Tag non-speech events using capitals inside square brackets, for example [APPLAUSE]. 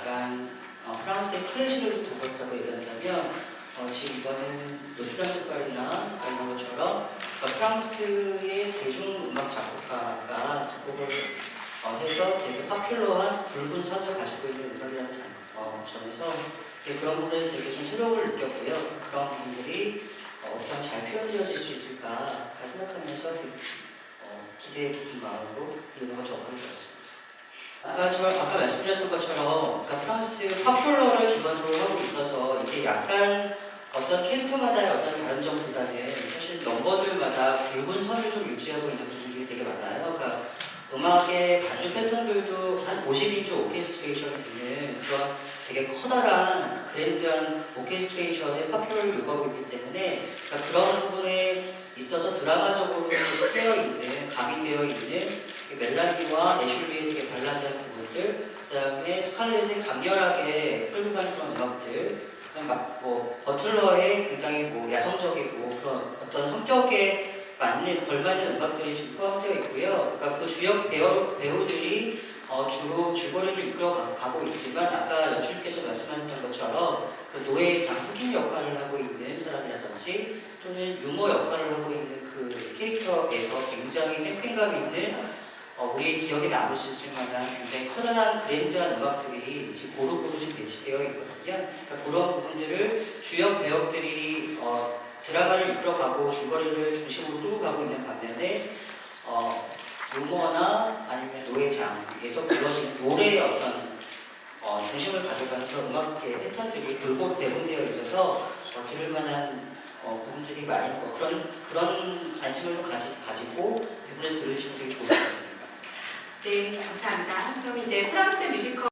약간 어, 프랑스의 클래식을 좀 다뤘다고 얘기한다면 어, 지금 이거는 색깔이나 이런 것처럼 어, 프랑스의 대중음악 작곡가가 작곡을 어, 해서 되게 파퓰러한 굵은 선을 가지고 있는 음악이라는 점- 어, 점에서 그런 부분에서 되게 좀 새로움을 느꼈고요. 그런 부분들이 어, 어떻게 잘 표현되어질 수 있을까 생각하면서 되게 어, 기대해 깊은 마음으로 이 음악을 접하게 되었습니다. 아까 저 아까 말씀드렸던 것처럼 그러니까 프랑스 파퓰러를 기반으로 하고 있어서 이게 약간 어떤 캐릭터마다의 어떤 다른 점보다는 사실 넘버들마다 굵은 선을 좀 유지하고 있는 부분들이 되게 많아요. 그러니까 음악의 반주 패턴들도 한 50인조 오케스트레이션이 되는 그런 되게 커다란 그랜드한 오케스트레이션의 파퓰러를 요구하고 있기 때문에 그러니까 그런 부분에 있어서 드라마적으로 되어 있는 가미 [LAUGHS] 되어 있는 이 멜라디와 애슐리의 되게 발라드한 부분들 그 다음에 스칼렛의 강렬하게 끌고 가는 그런 음악들 막뭐 버틀러의 굉장히 뭐 야성적이고 그런 어떤 성격에 맞는 걸맞는 음악들이 지금 포함되어 있고요. 그러니까 그 주역 배우, 배우들이 어, 주로 줄거리를 이끌어 가- 가고 있지만 아까 연출께서 말씀하셨던 것처럼 그 노예의 장흑인 역할을 하고 있는 사람이라든지 또는 유머 역할을 캐릭터에서 굉장히 캠핑감 있는 어, 우리의 기억에 남을 수 있을 만한 굉장히 커다란 그랜드한 음악들이 지금 고루고루 지금 배치되어 있거든요. 그러니까 그런 부분들을 주역 배역들이 어, 드라마를 이끌어가고 줄거리를 중심으로 끌고 가고 있는 반면에 어, 유머나 아니면 노예장에서 불러지는 노래의 어떤 어, 중심을 가져가는 그런 음악의 패턴들이 돌고 배분되어 있어서 어, 들을 만한 어, 부분들이 많이 있고 그런 그런 관심을 좀 가지, 가지고 이번에 들으시면 되게 좋을 것 같습니다. 네, 감사합니다. 그럼 이제 프랑스 뮤지컬